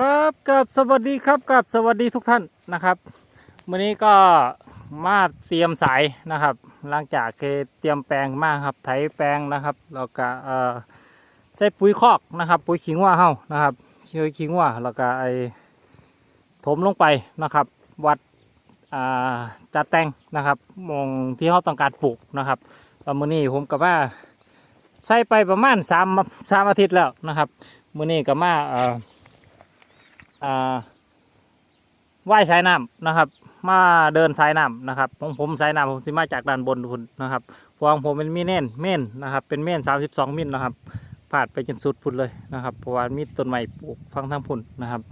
ครับกับสวัสดีครับกับสวัสดีทุกท่านนะครับวันนี้ก็มาเตรียมสายนะครับ หลังจากเคเตรียมแปลงมากครับไถแปลงนะครับแล้วก็เอ่อใส่ปุ๋ยคอกนะครับ ปุ๋ยขิงว่าเฮานะครับปุ๋ยขิงว่าแล้วก็ไอถมลงไปนะครับ วัดอ่าจัดแต่งนะครับมองที่เขาต้องการปลูกนะครับวมื้อนี้ผมกับว่าใส่ไปประมาณสามสามอาทิตย์แล้วนะครับมื้อนี้ก็มาเอ่ออ่า ว่ายสายน้ำนะครับ มาเดินสายน้ำนะครับของผมสายน้ำผมสิมาจากด้านบนพุ่นนะครับพวงผมเป็นมีเน่นเม่นนะครับ เป็นเม่นสามสิบสองมิลนะครับพาดไปจนสุดพุ่นเลยนะครับเพราะว่ามีต้นไม้ปลูกฟังทั้งพุ่นนะครับ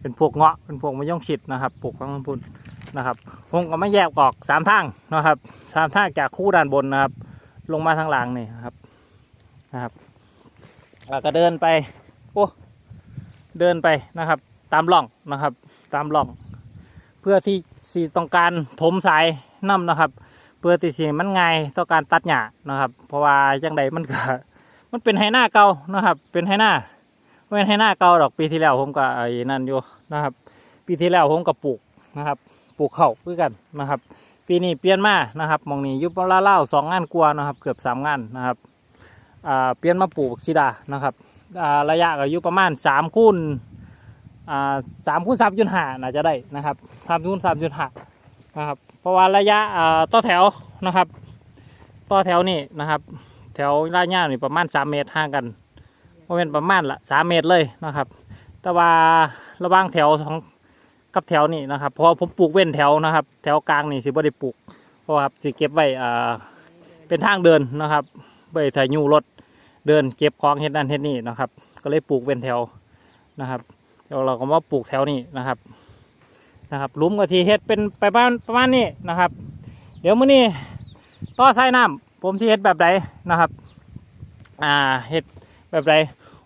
เป็นพวกเงาะเป็นพวกมะย่องชิดนะครับปลูกฟังทั้งพุ่นนะครับผมก็ไม่แยกออกสามทางนะครับสามทางจากคู่ด้านบนนะครับ ลงมาทางหลังนี่นะครับนะครับแล้วก็เดินไปโอ้เดินไปนะครับ ตามร่องนะครับ ตามร่อง เพื่อที่สีต้องการถมสายน้ำนะครับ เพื่อที่สีมันง่ายต่อการตัดหญ้านะครับ เพราะว่าจังใดมันก็มันเป็นไหหน้าเก่านะครับ เป็นไหหน้าไม่เป็นไหหน้าเก่าดอกปีที่แล้วผมก็ไอ้นั่นอยู่นะครับ ปีที่แล้วผมก็ปลูกนะครับ ปลูกเข้าด้วยกันนะครับ ปีนี้เปลี่ยนมานะครับมองนี้ยุบละเล่าสองงานกว่านะครับ เกือบสามงานนะครับเปลี่ยนมาปลูกซิดานะครับระยะก็อยู่ประมาณสามคูณ สามคูณสามจุดห้าน่าจะได้นะครับสามคูณสามจุดห้านะครับเพราะว่าระยะต่อแถวนะครับ ต่อแถวนี่นะครับ แถวระยะนี่ประมาณสามเมตรห่างกันโมเป็นประมาณละสามเมตรเลยนะครับ แต่ว่าระว่างแถวของกับแถวนี่นะครับเพราะผมปลูกเว้นแถวนะครับ แถวกลางนี่สิบ่ได้ปลูกเพราะว่าสิเก็บไว้อ่าเป็นทางเดินนะครับไว้ถ่ายยูรถเดินเก็บของเฮ็ดนั่นเฮ็ดนี่นะครับ ก็เลยปลูกเว้นแถวนะครับ เดี๋ยวเราก็มาปลูกแถวนี้นะครับนะครับลุมกะทีเฮ็ดเป็นไปประมาณประมาณนี้นะครับ เดี๋ยวมื้อนี้ต่อสายน้ำผมที่เฮ็ดแบบใดนะครับอ่าเฮ็ดแบบใด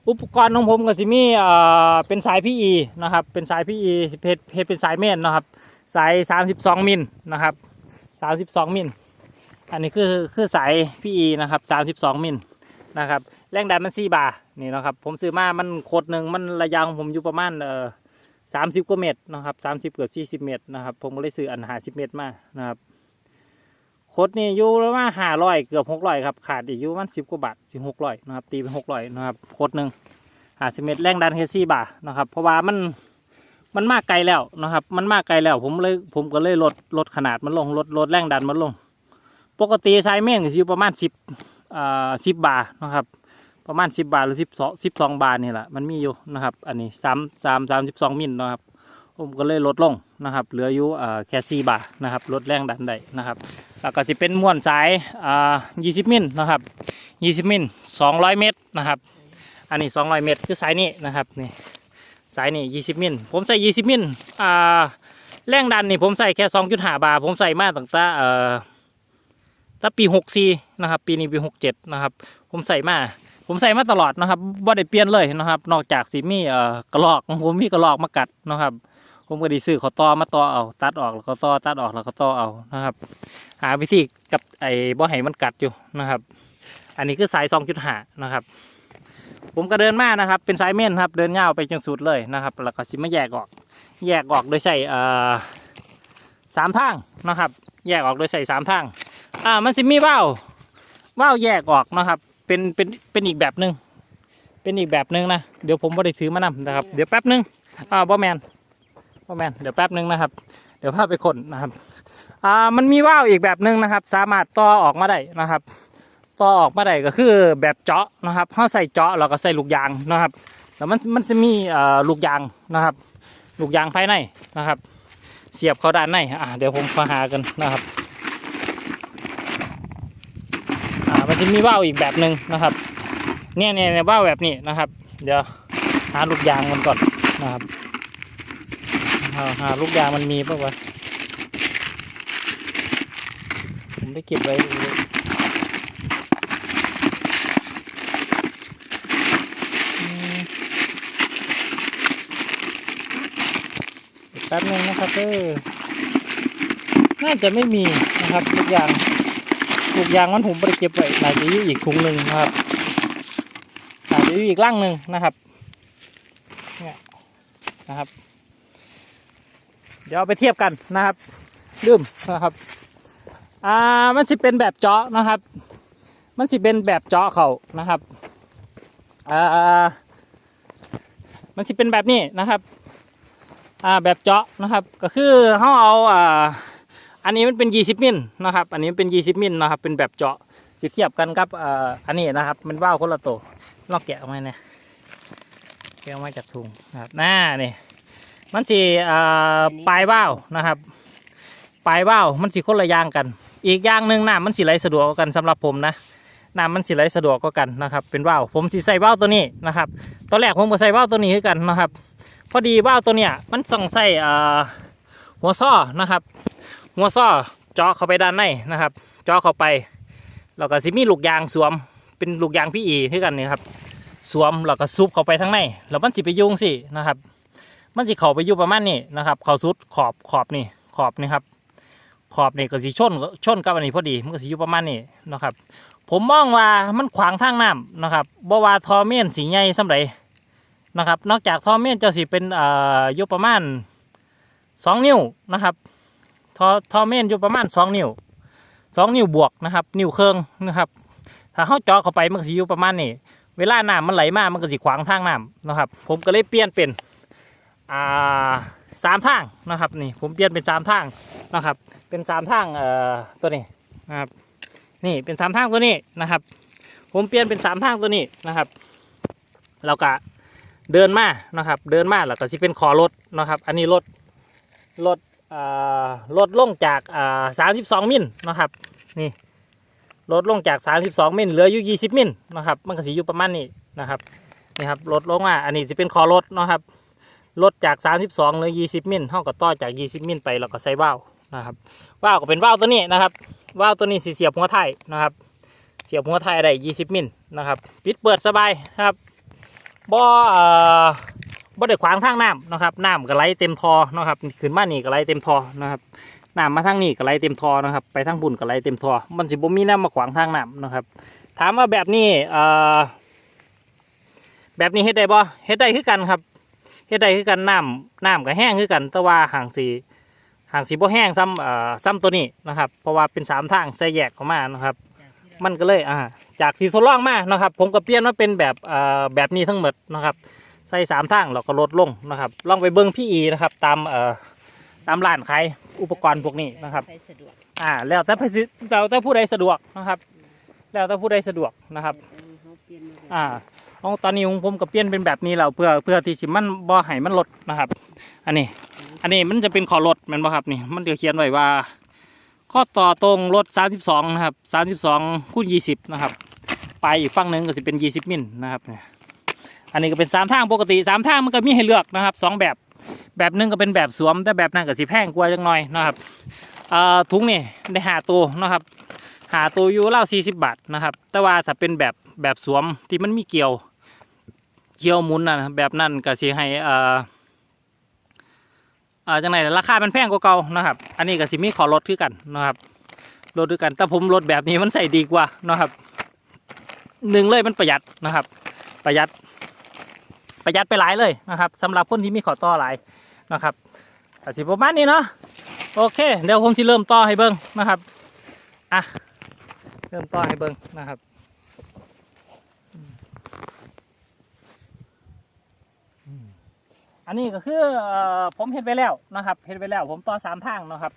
อุปกรณ์ของผมก็สิมีเอ่อเป็นสาย PE นะครับเป็นสาย PE เฮ็ดเฮ็ดเป็นสายเมนนะครับสาย 32 มิลนะครับ 32 มิลอันนี้คือคือสาย PE นะครับ 32 มิลนะครับแรงดันมัน4บาร์ นี่นะครับ ผมซื้อมา มันโคตรหนึ่งมันระยะของผมอยู่ประมาณเอ่อสามสิบกว่าเมตรนะครับสามสิบเกือบสี่สิบเมตรนะครับ ผมก็เลยซื้ออันหาสิบเมตรมานะครับโคตรนี่อยู่ประมาณห้าร้อยเกือบหกร้อยครับขาดอีกอยู่ประมันสิบกว่าบาทถึงหกร้อยนะครับ ตีเป็นหกร้อยนะครับโคตรหนึ่งหาสิบเมตรแรงดันแค่สี่บาร์นะครับ เพราะว่ามันมันมากไกลแล้วนะครับ มันมากไกลแล้ว ผมเลยผมก็เลยลดลดขนาดมันลงลดลดแรงดันมันลง ปกติไซเมนก็อยู่ประมาณสิบอ่าสิบบาร์นะครับ ประมาณสิบบาทหรือสิบสองสิบสองบาทนี่แหละมันมีอยู่นะครับ อันนี้สามสามสามสิบสองมิลนะครับ ผมก็เลยลดลงนะครับ เหลืออยู่แค่สี่บาทนะครับลดแรงดันได้นะครับ แล้วก็จะเป็นม้วนสายอ่ายี่สิบมิลนะครับยี่สิบมิลสองร้อยเมตรนะครับ อันนี้สองร้อยเมตรคือสายนี้นะครับนี่สายนี้ยี่สิบมิลผมใส่ยี่สิบมิลอ่าแรงดันนี่ผมใส่แค่สองจุดห้าบาทผมใส่มาตั้งแต่เอ่อตั้งปีหกสี่นะครับ ปีนี้ปีหกเจ็ดนะครับ ผมใส่มา ผมใส่มาตลอดนะครับว่าได้เปลี่ยนเลยนะครับ นอกจากสีมีเอ่อกระลอกผมมีกระลอกมากัดนะครับ ผมก็ไดีซื้อเขาต่อมาต่อเอาตัดออกแล้วก็ต่อตัดออกแล้วก็ต่อเอานะครับ หาวิธีกับไอ้บ่ให้มันกัดอยู่นะครับ อันนี้คือสายสองจุดห้านะครับ ผมก็เดินมานะครับ เป็นสายเม่นครับ เดินเงาวไปจนสุดเลยนะครับ แล้วก็สิมาแยกออก แยกออกโดยใส่เอ่อสามทางนะครับ แยกออกโดยใส่สามทางอ่ามันสิมีว่าวว่าวแยกออกนะครับ เป็นเป็นเป็นอีกแบบหนึ่งเป็นอีกแบบหนึ่งนะเดี๋ยวผมบ่ได้ถือมานำนะครับ เดี๋ยวแป๊บหนึงอ่าบ่แมนบ่แมนเดี๋ยวแป๊บหนึงนะครับ เดี๋ยวพาไปคนนะครับอ่ามันมีว่าวอีกแบบหนึ่งนะครับ สามารถต่อออกมาได้นะครับต่อออกมาได้ก็คือแบบเจาะนะครับเขาใส่เจาะแล้วก็ใส่ลูกยางนะครับแล้วมันมันจะมีเอ่อลูกยางนะครับ ลูกยางภายในนะครับ เสียบเข้าด้านในอ่าเดี๋ยวผมมาหากันนะครับ อ่ามัน จะมีว่าวอีกแบบหนึ่งนะครับ เนี่ยเนี่ยว่าวแบบนี้นะครับ เดี๋ยวหาลูกยางมันก่อนนะครับหาหาลูกยางมันมีป่าวะผมได้เก็บไว้อืมแป๊บนึงนะครับเออน่าจะไม่มีนะครับลูกยาง ลูกยางมันผมไปเก็บไว้น่าจะอยู่อีกถุงหนึ่งนะครับน่าจะอยู่อีกร่างหนึ่งนะครับเนี่ยนะครับ เดี๋ยวไปเทียบกันนะครับลืมนะครับอ่ามันสิเป็นแบบเจาะนะครับ มันสิเป็นแบบเจาะเขานะครับอ่ามันสิเป็นแบบนี้นะครับอ่าแบบเจาะนะครับ ก็คือเขาเอาอ่า อันนี้มันเป็น 20 มิลนะครับ อันนี้มันเป็น20มิลนะครับ เป็นแบบเจาะสิเทียบกันกับอ่าอันนี้นะครับ มันว่าวคนละตัวลอกแกะออกมาเนี่ยแกะออกมาจากถุงนะครับหน้านี่มันสิอ่าปลายว่าวนะครับ ปลายว่าวมันสิคนละอย่างกัน อีกอย่างหนึ่งน้ำมันสิไหลสะดวกกว่ากันสำหรับผมนะน้ำมันสิไหลสะดวกกว่ากันนะครับ เป็นว่าวผมสิใส่ว่าวตัวนี้นะครับ ตอนแรกผมก็ใส่ว่าวตัวนี้คือกันนะครับ พอดีว่าวตัวเนี้ยมันต้องใส่อ่าหัวซ้อนะครับ หัวซ้อเจาะเข้าไปด้านในนะครับ เจาะเข้าไปแล้วก็สิมีลูกยางสวมเป็นลูกยางพี่อีคือกันนี่ครับสวมแล้วก็ซุบเข้าไปทั้งในแล้วมันสิไปยุ่งสินะครับ มันสิเข้าไปอยู่ประมาณนี้นะครับเข้าสุดขอบขอบนี่ขอบนี่ครับ ขอบนี่ก็สิชนชนกับอันนี้พอดีมันก็สิอยู่ประมาณนี้นะครับ ผมมองว่ามันขวางทางน้ำนะครับบ่ว่าทอเมียนสีใหญ่สำไรนะครับ นอกจากทอเมียนจะสิเป็นอ่ออยู่ประมาณสองนิ้วนะครับ ทอทอเมนอยู่ประมาณสองนิ้วสองนิ้วบวกนะครับ นิ้วเครื่องนะครับถ้าเขาเจาะเข้าไปมันก็สิอยู่ประมาณนี้เวลาน้ำมันไหลมามันก็สิขวางทางน้ำนะครับ ผมก็เลยเปลี่ยนเป็นอ่าสามทางนะครับนี่ผมเปลี่ยนเป็นสามทางนะครับ เป็นสามทางเอ่อตัวนี้นะครับนี่เป็นสามทางตัวนี้นะครับ ผมเปลี่ยนเป็นสามทางตัวนี้นะครับเราก็เดินมานะครับ เดินมาแล้วก็สิเป็นคอรถนะครับ อันนี้รถรถ ลดลงจากสามสิบสองมิลนะครับนี่ลดลงจาก 32 มิลเหลืออยู่ 20 มิลนะครับมันก็สิอยู่ประมาณนี้นะครับนี่ครับลดลงมาอันนี้จะเป็นคอรถนะครับลดจาก 32เหลือ 20 มิลเท่ากับต่อจาก 20 มิลไปแล้วก็ใส่ว่าวนะครับว่าวก็เป็นว่าวตัวนี้นะครับว่าวตัวนี้สีเสียบหัวไทยนะครับ เสียบหัวไทยได้ 20 มิลนะครับปิดเปิดสบายนะครับบ่อ บ่ได้ขวางทางน้ำนะครับน้ำก็ไหลเต็มทอนะครับขึ้นมานี่ก็ไหลเต็มทอนะครับน้ำมาทางนี้ก็ไหลเต็มทอนะครับ ไปทางบุญก็ไหลเต็มทอ มันสิบ่มีน้ำมาขวางทางน้ำนะครับ ถามว่าแบบนี้เอ่อแบบนี้เฮ็ดได้บ่เฮ็ดได้คือกันครับเฮ็ดได้คือกันน้ำน้ำก็แห้งคือกัน แต่ว่าห่างสีห่างสีบ่แห้งซ้ำเอ่อซ้ำตัวนี้นะครับ เพราะว่าเป็นสามทางใส่แยกเข้ามานะครับ มันก็เลยอ่าจากที่ทดลองมานะครับ ผมก็เปลี่ยนมาเป็นแบบเอ่อแบบนี้ทั้งหมดนะครับ ใส่สามทางเราก็ลดลงนะครับ ลองไปเบิ้งพี่อีนะครับ ตามเอ่อตามร้านขายอุปกรณ์พวกนี้นะครับ ใช้สะดวกอ่า แล้วแต่ผู้แล้วแต่ผู้ใดสะดวกนะครับ แล้วแต่ผู้ใดสะดวกนะครับ เขาเปลี่ยนมาแบบอ่าเอาตอนนี้ของผมก็เปลี่ยนเป็นแบบนี้แล้วเพื่อเพื่อที่สิมันบ่ให้มันลดนะครับ อันนี้ อันนี้มันจะเป็นขอลดแมันบ่ครับนี่ มันจะเขียนไว้ว่า ข้อต่อตรงลด32นะครับ32คูณ20นะครับ ไปอีกฝั่งหนึ่งก็จะเป็น 20มิลนะครับเนี่ย อันนี้ก็เป็นสามทางปกติสามทางมันก็มีให้เลือกนะครับสองแบบแบบหนึงก็เป็นแบบสวมแต่แบบนั้นก็สิแพงกว่าจังหน่อยนะครับเอ่อถุงนี่ได้หาตัวนะครับ หาตัวอยู่เล่าสี่สิบบาทนะครับ แต่ว่าถ้าเป็นแบบแบบสวมที่มันมีเกี่ยว เกี่ยวมุนนะแบบนั้นก็สิให้อ่อเอ่อจังไหนราคามันแพงกว่าเก่านะครับ อันนี้ก็สิมีขอลดคือกันนะครับลดด้วยกันแต่ผมลดแบบนี้มันใส่ดีกว่านะครับหนึ่งเลยมันประหยัดนะครับ ประหยัด ประหยัดไปหลายเลยนะครับสำหรับคนที่มีขอต่อหลายนะครับก็สิประมาณนี้เนาะโอเค เดี๋ยวผมสิเริ่มต่อให้เบิ้งนะครับอะเริ่มต่อให้เบิ้งนะครับอันนี้ก็คืออผมเห็นไปแล้วนะครับเห็นไปแล้ว ผมต่อสามทางนะครับ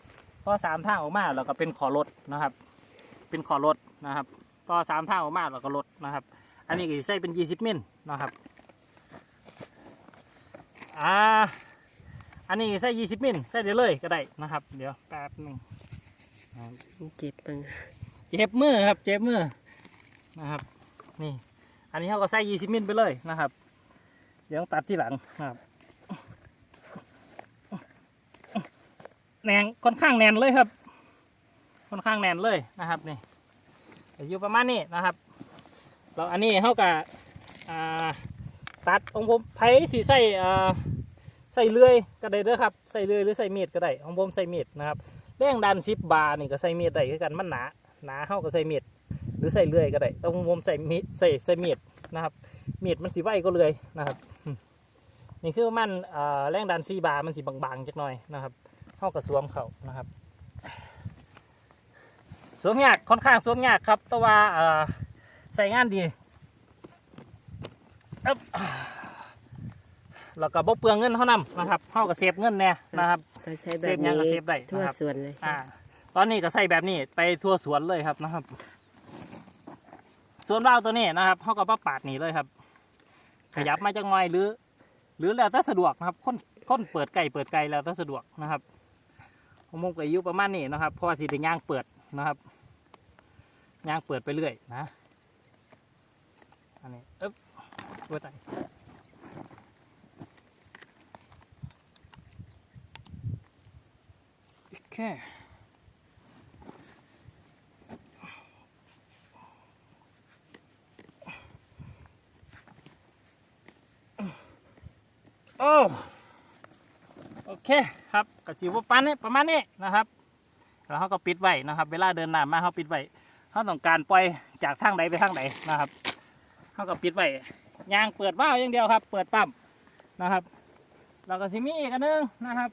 ต่อสามทางออกมาแล้วก็เป็นขอรถนะครับ เป็นขอรถนะครับต่อสามทางออกมาแล้วก็รถนะครับ อันนี้ก็สิใส่เป็นยี่สิบมิลนะครับ อ่า อันนี้ใส่ยี่สิบมิลใส่ได้เลยก็ได้นะครับ เดี๋ยวแป๊บหนึ่งอ่าเจ็บปังเจ็บมือครับ เจ็บมือนะครับ นี่ อันนี้เขาก็ใส่ยี่สิบมิลไปเลยนะครับ เดี๋ยวต้องตัดที่หลังนะครับแนนค่อนข้างแนนเลยครับ ค่อนข้างแนนเลยนะครับนี่อยู่ประมาณนี้นะครับแล้วอันนี้เขากับอ่า ตัดของผมไผสีใส่ใส่เลื่อยก็ได้เด้อครับใส่เลื่อยหรือใส่มีดก็ได้ของผมใส่มีดนะครับแรงดันสิบบาร์นี่ก็ใส่มีดได้คือกันมันหนาหนาเข้าก็ใส่มีดหรือใส่เลื่อยก็ได้แต่ของผมใส่มีดใส่ใส่มีดนะครับเมีดมันสีไวก็เลยนะครับนี่คือมันเอ่อแรงดันซีบาร์มันสิบางๆจักหน่อยนะครับเข้ากระสวมเขานะครับสวมยากค่อนข้างสวมยากครับแต่ว่าใส่งานดี แล้วก็บ่เปลืองเงินเท่านั้นนะครับเท่ากับเซฟเงินแน่นะครับก็ใช้แบเซบฟยังนี้ก็เซฟได้ทั่วนะครับส่วนเลยอ่าตอนนี้ก็ใส่แบบนี้ไปทั่วสวนเลยครับนะครับ ส่วนเราตัวนี้นะครับเขาก็มาปาดหนีเลยครับ ขยับมาจังหน่อยหรือ หรือแล้วแต่สะดวกนะครับคนคนเปิดไก่เปิดไก่แล้วแต่สะดวกนะครับผมมุกอายุประมาณนี้นะครับเพราะว่าสีแดงย่างเปิดนะครับย่างเปิดไปเรื่อยนะอันนี้เอ๊บ ว่าไงโอเคโอ้โอเคครับกระสิวปันนี้ประมาณนี้นะครับ แล้วเขาก็ปิดไว้นะครับ เวลาเดินหน้ำมาเขาปิดไว้เขาต้องการปล่อยจากทางใดไปทางใดนะครับเขาก็ปิดไว้ ยางเปิดว่าวอย่างเดียวครับ เปิดปั๊มนะครับแล้วก็สิมีอีกอันหนึงนะครับ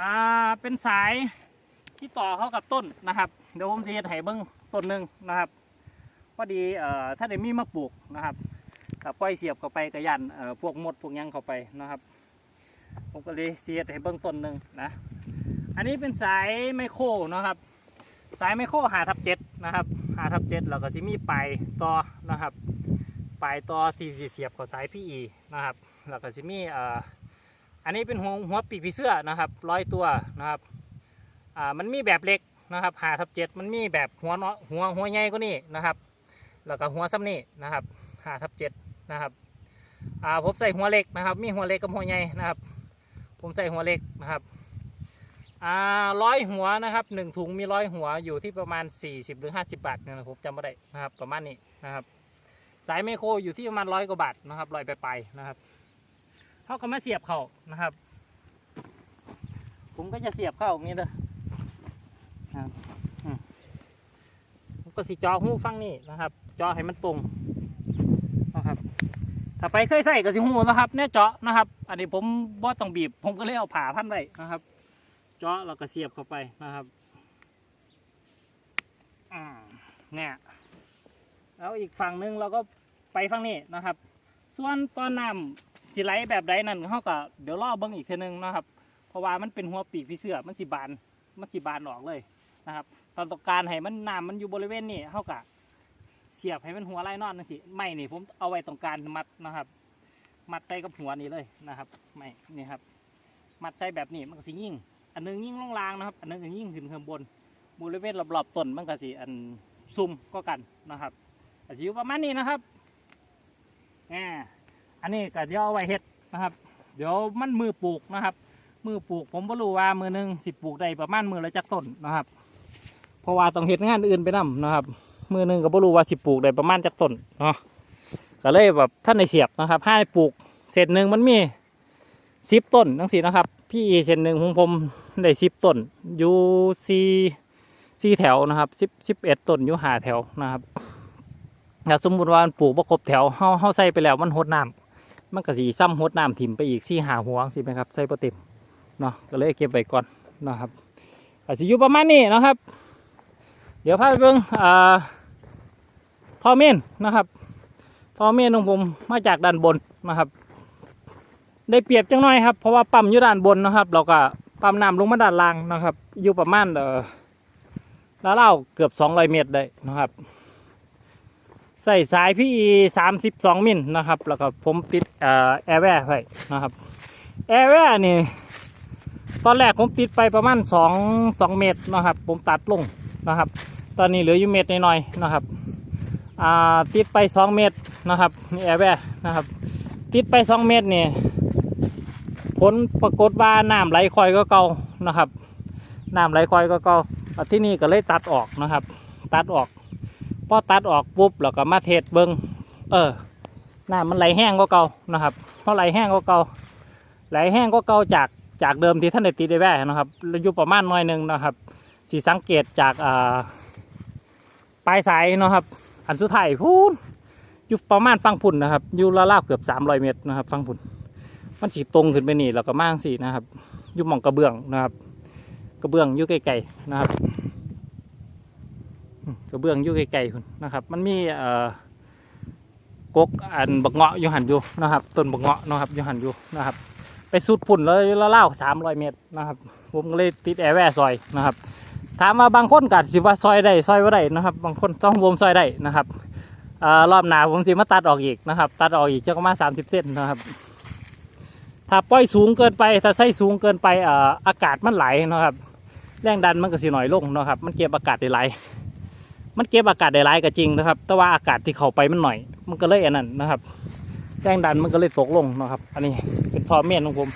อ่าเป็นสายที่ต่อเข้ากับต้นนะครับ เดี๋ยวผมจะเฮ็ดให้เบิ้งต้นหนึ่งนะครับพอดีเอ่อถ้าได้มีมาปลูกนะครับกับปล่อยเสียบเข้าไปกระยันเอ่อพวกมดพวกยังเข้าไปนะครับ ผมก็เลยเสียดให้เบื้องต้นหนึ่งนะอันนี้เป็นสายไมโครนะครับ สายไมโครหาทับเจ็ดนะครับหาทับเจ็ดเราก็จะมีปต่อนะครับ ปลายต่อที่สิเสียบข้าสายพี่อีนะครับแล้วก็จะมีอ่ออันนี้เป็นหัวหัวปีกผีเสื้อนะครับร้อยตัวนะครับอ่ามันมีแบบเล็กนะครับหาทับเจ็ดมันมีแบบหัวเนาะหัวหัวใหญ่กว่านี้นะครับ แล้วก็หัวซ้ำนี่นะครับหาทับเจ็ดนะครับอ่าผมใส่หัวเล็กนะครับ มีหัวเล็กกับหัวใหญ่นะครับ ผมใส่หัวเล็กนะครับอ่าร้อยหัวนะครับหนึ่งถุงมีร้อยหัวอยู่ที่ประมาณ 40 หรือ 50 บาทเนี่ยนะผมจำไม่ได้นะครับ ประมาณนี้นะครับ สายไมโครอยู่ที่ประมาณร้อยกว่าบาทนะครับร้อยไปไปนะครับเขาก็มาเสียบเข้านะครับ ผมก็จะเสียบเข้าอย่างนี้เลยนะครับอืมผมก็สิจอหูฟังนี่นะครับ จอให้มันตรงนะครับถ้าไปเคยใส่กับสิหูนะครับเนี่ยเจาะนะครับ อันนี้ผมบ่ต้องบีบ ผมก็เลยเอาผ่าพันไว้นะครับ เจาะแล้วก็เสียบเข้าไปนะครับอ่าเนี่ย แล้วอีกฝั่งหนึงเราก็ไปฝั่งนี้นะครับ ส่วนตอนน้ำสิไหลแบบใดนั่นเขาก็เดี๋ยวรอเบิ้งอีกทีนึงนะครับ เพราะว่ามันเป็นหัวปีกพี่เสือมันสิบานมันสิบานออกเลยนะครับตอนต้องการให้มันน้ำมันอยู่บริเวณนี้เขาก็เสียบให้มันหัวไล่นอนนั่นสิไม่นี่ผมเอาไว้ตรงการมัดนะครับ มัดใส่กับหัวนี่เลยนะครับ ไม่นี่ครับ มัดใส่แบบนี้มันก็สิยิ่ง อันหนึงยิ่งล่องลางนะครับ อันหนึงยิ่งขึ้นข้างบนบริเวณรอบๆต้นมันก็สิอันซุ่มก็กันนะครับ อาจจะอยู่ประมาณนี้นะครับอ่าอันนี้ก็เดี๋ยวเอาไว้เฮ็ดนะครับ เดี๋ยวมันมือปลูกนะครับ มือปลูกผมก็รู้ว่ามือหนึ่งสิปลูกได้ประมาณมือละจักต้นนะครับ เพราะว่าต้องเฮ็ดงานอื่นไปนํนะครับ มือหนึ่งก็บ่รู้ว่าสิปลูกได้ประมาณจักต้นเนาะก็เลยแบบท่านในเสียบนะครับให้ปลูกเศษหนึ่งมันมีสิบต้นทั้งสี่นะครับ พี่เศษหนึ่งของผมได้สิบต้นอยู่สี่สี่แถวนะครับสิบสิบเอ็ดต้นอยู่หาแถวนะครับ ถ้าสมมุติว่ามันปลูกประครบแถวเฮาเฮาใส่ไปแล้วมันหดน้ำมันก็สีซ้ำหดน้ำถิ่มไปอีกสี่หาหัวสิไหมครับใส่ประเต็มเนาะก็เลยเก็บไว้ก่อนนะครับอาจจะอยู่ประมาณนี้นะครับ เดี๋ยวพาไปเบิ่งอ่าท่อเมนนะครับท่อเมนของผมมาจากด้านบนนะครับ ได้เปรียบจังน้อยครับเพราะว่าปั๊มอยู่ด้านบนนะครับ เราก็ปั๊มน้ำลงมาด้านล่างนะครับ อยู่ประมาณเออแล้วเล่าเกือบ200เมตรได้นะครับ ใส่สายพี่สามสิบสองมิลนะครับ แล้วก็ผมติดแอร์แวร์ไว้นะครับแอร์แวร์นี่ตอนแรกผมติดไปประมาณสองสองเมตรนะครับ ผมตัดลงนะครับ ตอนนี้เหลืออยู่เม็ดน้อยๆนะครับติดไปสองเม็ดนะครับนี่แอร์แวร์นะครับ ติดไปสองเม็ดนี่ผลปรากฏว่าน้ำไหลคอยก็เก่านะครับน้ำไหลคอยก็เก่าที่นี่ก็เลยตัดออกนะครับ ตัดออก พอตัดออกปุ๊บแล้วก็มาเทสเบิงเออน้ำมันไหลแห้งก็เก่านะครับเพราะไหลแห้งก็เก่าไหลแห้งก็เก่าจากจากเดิมที่ท่านได้ติดได้แว่นะครับอยู่ประมาณหน้อยหนึ่งนะครับสีสังเกตจากปลายสายนะครับ อันสุดท้ายพูนอยู่ประมาณฟังพุ่นนะครับอยู่ราวๆเกือบ300เมตรนะครับฟังพุ่นมันสีตรงขึ้นไปนี่แล้วก็มางสินะครับอยุ่หมองกระเบื้องนะครับ กระเบื้องอยู่ไกลๆนะครับ กระเบื้องอยู่ไกลๆคุณนะครับ มันมีเอ่อกกอันบักเงาะอยู่หันอยู่นะครับต้นบักเงาะนะครับอยู่หันอยู่นะครับ ไปสุดพุ่นเลยแล้วเล่าสามร้อยเมตรนะครับ ผมก็เลยติดแอร์แวร์ซอยนะครับ ถามว่าบางคนกัดสิว่าซอยได้ซอยว่าได้นะครับ บางคนต้องวมซอยได้นะครับอรอบหนาผมสิมาตัดออกอีกนะครับ ตัดออกอีกจะประมาณสามสิบเซนนะครับถ้าปล่อยสูงเกินไป ถ้าใส่สูงเกินไปอ่าอากาศมันไหลนะครับ แรงดันมันก็สิหน่อยลงนะครับ มันเก็บอากาศได้ไหล มันเก็บอากาศได้หลายก็จริงนะครับ แต่ว่าอากาศที่เข้าไปมันหน่อย มันก็เลยอันนั้นนะครับแรงดันมันก็เลยตกลงนะครับ อันนี้เป็นทอเมนของผม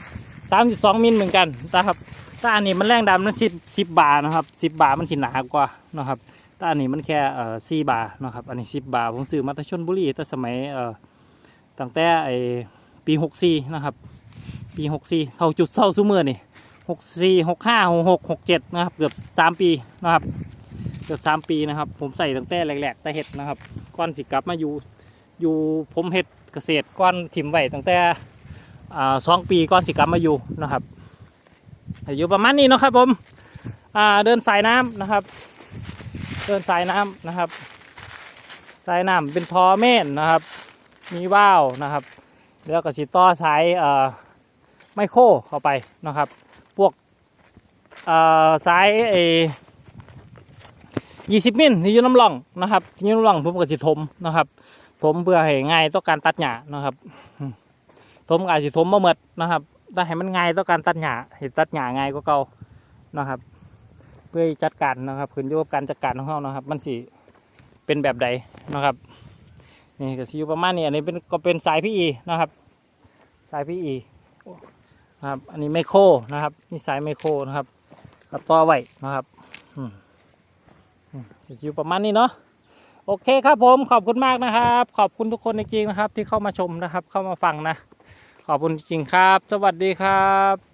สามสิบสองมิลเหมือนกันนะครับถ้าอันนี้มันแรงดันมันสิบสิบบาร์นะครับสิบบาร์มันสิหนากว่านะครับแต่อันนี้มันแค่เอ่อสี่บาร์นะครับ อันนี้สิบบาร์ผมซื้อมาตั้งชนบุรีตั้งสมัยเอ่อตั้งแต่ไอปีหกสี่นะครับ ปีหกสี่เข้าจุดเศร้าซูเมอร์นี่หกสี่หกห้าหกหกหกเจ็ดนะครับ เกือบสามปีนะครับ เกือบสามปีนะครับ ผมใส่ตั้งแต่แรกๆแต่เห็ดนะครับก่อนสิกลับมาอยู่อยู่ผมเห็ดเกษตรก้อนถิ่มไว้ตั้งแต่สองปีก้อนสิกลับมาอยู่นะครับอยู่ประมาณนี้นะครับผมเดินสายน้ำนะครับ เดินสายน้ำนะครับ สายน้ำเป็นทอเม่นนะครับ มีว่าวนะครับแล้วก็สีต่อสายไมโครเข้าไปนะครับ พวกสายเอ ยี่สิบมิลที่อยู่น้ำร่องนะครับที่ยูน้ำร่องผมก็สิถมนะครับถมเพื่อให้ง่ายต่อการตัดหญ้านะครับอืมก็อาจสิถมมาเมดนะครับแต่ให้มันง่ายต่อการตัดหญ้าให้ตัดหญ้าง่ายกว่าเก่านะครับ เพื่อจัดการนะครับขึ้นอยู่กับการจัดการของเรานะครับ มันสิเป็นแบบใดนะครับนี่ก็สิอยู่ประมาณนี้อันนี้เป็นก็เป็นสายพี่อีนะครับ สายพี่อีนะครับ อันนี้ไมโครนะครับนี่สายไมโครนะครับกับต่อไว้นะครับ อืม อยู่ประมาณนี้เนาะโอเคครับผมขอบคุณมากนะครับ ขอบคุณทุกคนจริงๆนะครับ ที่เข้ามาชมนะครับ เข้ามาฟังนะ ขอบคุณจริงๆครับ สวัสดีครับ